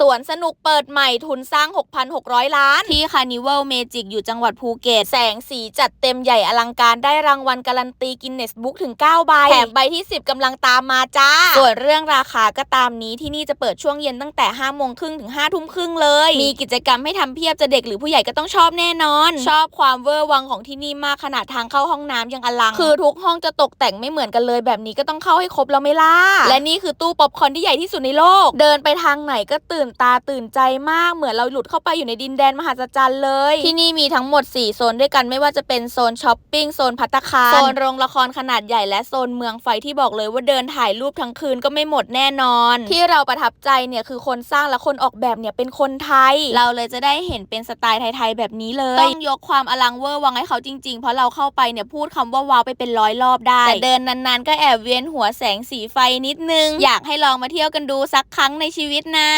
สวนสนุกเปิดใหม่ทุนสร้าง 6,600 ล้าน ที่คานิวัลเมจิกอยู่จังหวัดภูเก็ต แสงสีจัดเต็มใหญ่อลังการได้รางวัลการันตีกินเนสบุ๊กถึง 9 ใบ แถมใบที่ 10กำลังตามมาจ้า ส่วนเรื่องราคาก็ตามนี้ที่นี่จะเปิดช่วงเย็นตั้งแต่5โมงครึ่งถึง5ทุ่มครึ่งเลย มีกิจกรรมให้ทำเพียบจะเด็กหรือผู้ใหญ่ก็ต้องชอบแน่นอน ชอบความเวอร์วังของที่นี่มากขนาดทางเข้าห้องน้ำยังอลัง คือทุกห้องจะตกแต่งไม่เหมือนกันเลยแบบนี้ก็ต้องเข้าให้ครบแล้วไหม่ล่ะและนี่คือตู้ป๊อปคอร์นที่ใหญ่ที่สุดในโลก เดินไปทางไหนก็ตื่นตาตื่นใจมากเหมือนเราหลุดเข้าไปอยู่ในดินแดนมหัศจรรย์เลย ที่นี่มีทั้งหมด 4 โซนด้วยกันไม่ว่าจะเป็นโซนช้อปปิ้งโซนพัตตาคารโซนโรงละครขนาดใหญ่และโซนเมืองไฟที่บอกเลยว่าเดินถ่ายรูปทั้งคืนก็ไม่หมดแน่นอน ที่เราประทับใจเนี่ยคือคนสร้างและคนออกแบบเนี่ยเป็นคนไทย เราเลยจะได้เห็นเป็นสไตล์ไทยๆแบบนี้เลยต้องยกความอลังเวอร์วังให้เขาจริงๆ เพราะเราเข้าไปเนี่ยพูดคำว่าว้าวไปเป็นร้อยรอบได้แต่เดินนานๆ ก็แอบเวียนหัวแสงสีไฟนิดนึง อยากให้ลองมาเที่ยวกันดูสักครั้งในชีวิตนะ